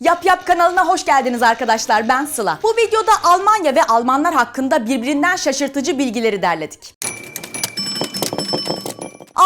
Yap Yap kanalına hoş geldiniz arkadaşlar. Ben Sıla. Bu videoda Almanya ve Almanlar hakkında birbirinden şaşırtıcı bilgileri derledik.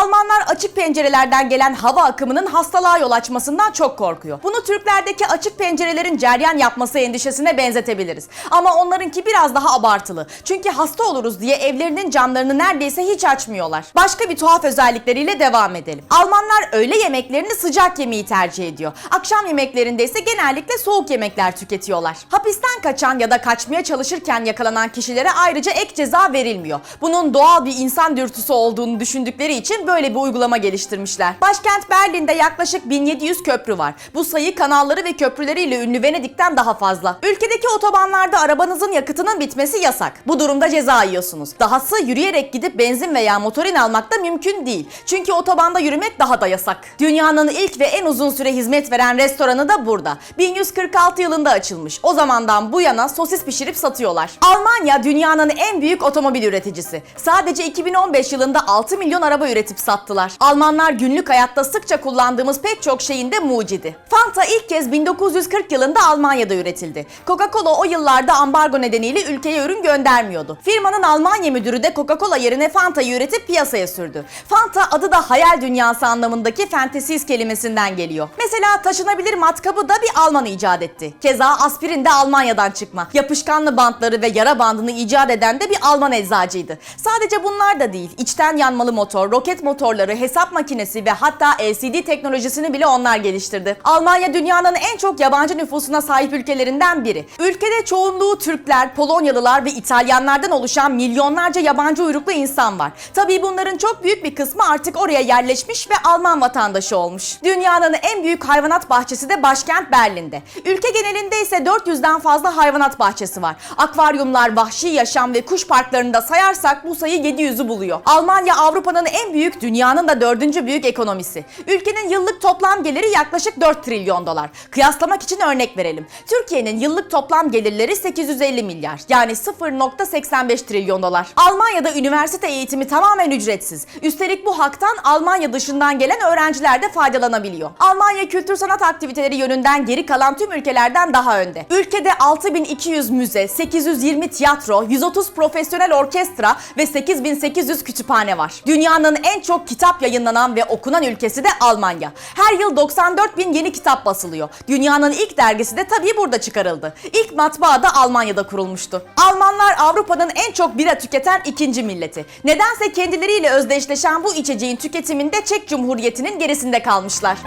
Almanlar açık pencerelerden gelen hava akımının hastalığa yol açmasından çok korkuyor. Bunu Türklerdeki açık pencerelerin ceryan yapması endişesine benzetebiliriz. Ama onlarınki biraz daha abartılı. Çünkü hasta oluruz diye evlerinin camlarını neredeyse hiç açmıyorlar. Başka bir tuhaf özellikleriyle devam edelim. Almanlar öğle yemeklerini sıcak yemeyi tercih ediyor. Akşam yemeklerinde ise genellikle soğuk yemekler tüketiyorlar. Hapisten kaçan ya da kaçmaya çalışırken yakalanan kişilere ayrıca ek ceza verilmiyor. Bunun doğal bir insan dürtüsü olduğunu düşündükleri için böyle bir uygulama geliştirmişler. Başkent Berlin'de yaklaşık 1700 köprü var. Bu sayı kanalları ve köprüleriyle ünlü Venedik'ten daha fazla. Ülkedeki otobanlarda arabanızın yakıtının bitmesi yasak. Bu durumda ceza yiyorsunuz. Dahası yürüyerek gidip benzin veya motorin almak da mümkün değil. Çünkü otobanda yürümek daha da yasak. Dünyanın ilk ve en uzun süre hizmet veren restoranı da burada. 1146 yılında açılmış. O zamandan bu yana sosis pişirip satıyorlar. Almanya dünyanın en büyük otomobil üreticisi. Sadece 2015 yılında 6 milyon araba üretip sattılar. Almanlar günlük hayatta sıkça kullandığımız pek çok şeyin de mucidi. Fanta ilk kez 1940 yılında Almanya'da üretildi. Coca-Cola o yıllarda ambargo nedeniyle ülkeye ürün göndermiyordu. Firmanın Almanya müdürü de Coca-Cola yerine Fanta'yı üretip piyasaya sürdü. Fanta adı da hayal dünyası anlamındaki fantasies kelimesinden geliyor. Mesela taşınabilir matkabı da bir Alman icat etti. Keza aspirin de Almanya'dan çıkma. Yapışkanlı bantları ve yara bandını icat eden de bir Alman eczacıydı. Sadece bunlar da değil. İçten yanmalı motor, roket motorları, hesap makinesi ve hatta LCD teknolojisini bile onlar geliştirdi. Almanya dünyanın en çok yabancı nüfusuna sahip ülkelerinden biri. Ülkede çoğunluğu Türkler, Polonyalılar ve İtalyanlardan oluşan milyonlarca yabancı uyruklu insan var. Tabii bunların çok büyük bir kısmı artık oraya yerleşmiş ve Alman vatandaşı olmuş. Dünyanın en büyük hayvanat bahçesi de başkent Berlin'de. Ülke genelinde ise 400'den fazla hayvanat bahçesi var. Akvaryumlar, vahşi yaşam ve kuş parklarını da sayarsak bu sayı 700'ü buluyor. Almanya Avrupa'nın en büyük, dünyanın da dördüncü büyük ekonomisi. Ülkenin yıllık toplam geliri yaklaşık 4 trilyon dolar. Kıyaslamak için örnek verelim. Türkiye'nin yıllık toplam gelirleri 850 milyar. Yani 0.85 trilyon dolar. Almanya'da üniversite eğitimi tamamen ücretsiz. Üstelik bu haktan Almanya dışından gelen öğrenciler de faydalanabiliyor. Almanya kültür sanat aktiviteleri yönünden geri kalan tüm ülkelerden daha önde. Ülkede 6200 müze, 820 tiyatro, 130 profesyonel orkestra ve 8800 kütüphane var. Dünyanın en çok kitap yayınlanan ve okunan ülkesi de Almanya. Her yıl 94 bin yeni kitap basılıyor. Dünyanın ilk dergisi de tabii burada çıkarıldı. İlk matbaa da Almanya'da kurulmuştu. Almanlar Avrupa'nın en çok bira tüketen ikinci milleti. Nedense kendileriyle özdeşleşen bu içeceğin tüketiminde Çek Cumhuriyeti'nin gerisinde kalmışlar.